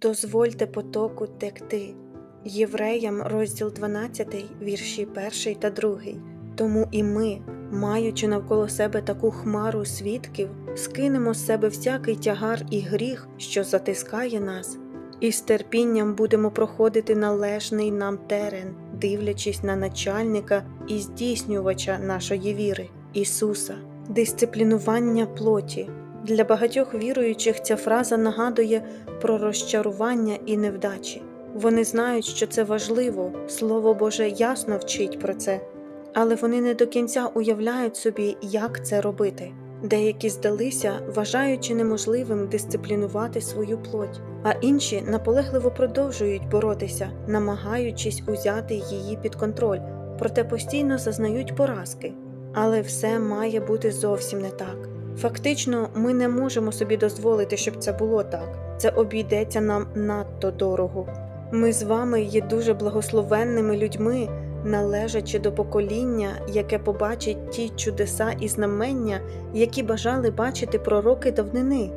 дозвольте потоку текти. Євреям, розділ 12, вірші 1 та 2. Тому і ми, маючи навколо себе таку хмару свідків, скинемо з себе всякий тягар і гріх, що затискає нас, і з терпінням будемо проходити належний нам терен, дивлячись на начальника і здійснювача нашої віри, Ісуса, дисциплінування плоті. Для багатьох віруючих ця фраза нагадує про розчарування і невдачі. Вони знають, що це важливо, Слово Боже ясно вчить про це, але вони не до кінця уявляють собі, як це робити. Деякі здалися, вважаючи неможливим дисциплінувати свою плоть, а інші наполегливо продовжують боротися, намагаючись узяти її під контроль, проте постійно зазнають поразки. Але все має бути зовсім не так. Фактично, ми не можемо собі дозволити, щоб це було так. Це обійдеться нам надто дорого. Ми з вами є дуже благословенними людьми, належачи до покоління, яке побачить ті чудеса і знамення, які бажали бачити пророки давнини.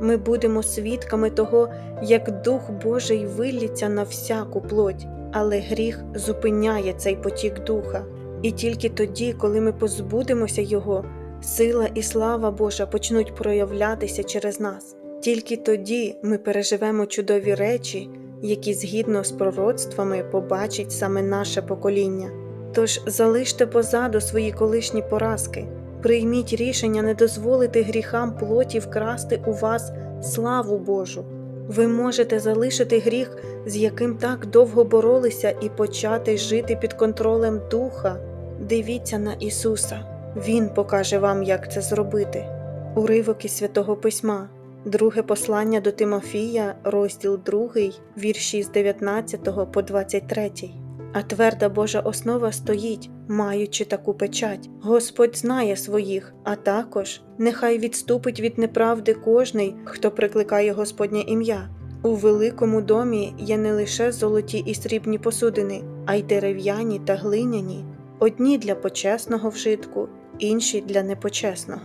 Ми будемо свідками того, як Дух Божий виллється на всяку плоть, але гріх зупиняє цей потік духа. І тільки тоді, коли ми позбудемося його, сила і слава Божа почнуть проявлятися через нас. Тільки тоді ми переживемо чудові речі, які згідно з пророцтвами побачить саме наше покоління. Тож залиште позаду свої колишні поразки, прийміть рішення не дозволити гріхам плоті вкрасти у вас славу Божу. Ви можете залишити гріх, з яким так довго боролися, і почати жити під контролем Духа. Дивіться на Ісуса, Він покаже вам, як це зробити. Уривок із Святого Письма, друге послання до Тимофія, розділ 2, вірші з 19 по 23. А тверда Божа основа стоїть, маючи таку печать. Господь знає своїх, а також нехай відступить від неправди кожний, хто прикликає Господнє ім'я. У великому домі є не лише золоті і срібні посудини, а й дерев'яні та глиняні, одні для почесного вжитку, інші для непочесного.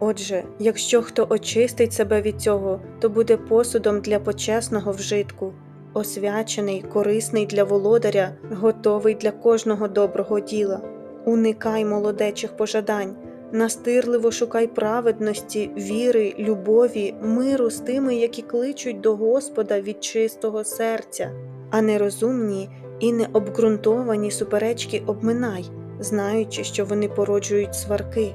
Отже, якщо хто очистить себе від цього, то буде посудом для почесного вжитку, освячений, корисний для володаря, готовий для кожного доброго діла. Уникай молодечих пожадань, настирливо шукай праведності, віри, любові, миру з тими, які кличуть до Господа від чистого серця, а нерозумні і необґрунтовані суперечки обминай, знаючи, що вони породжують сварки.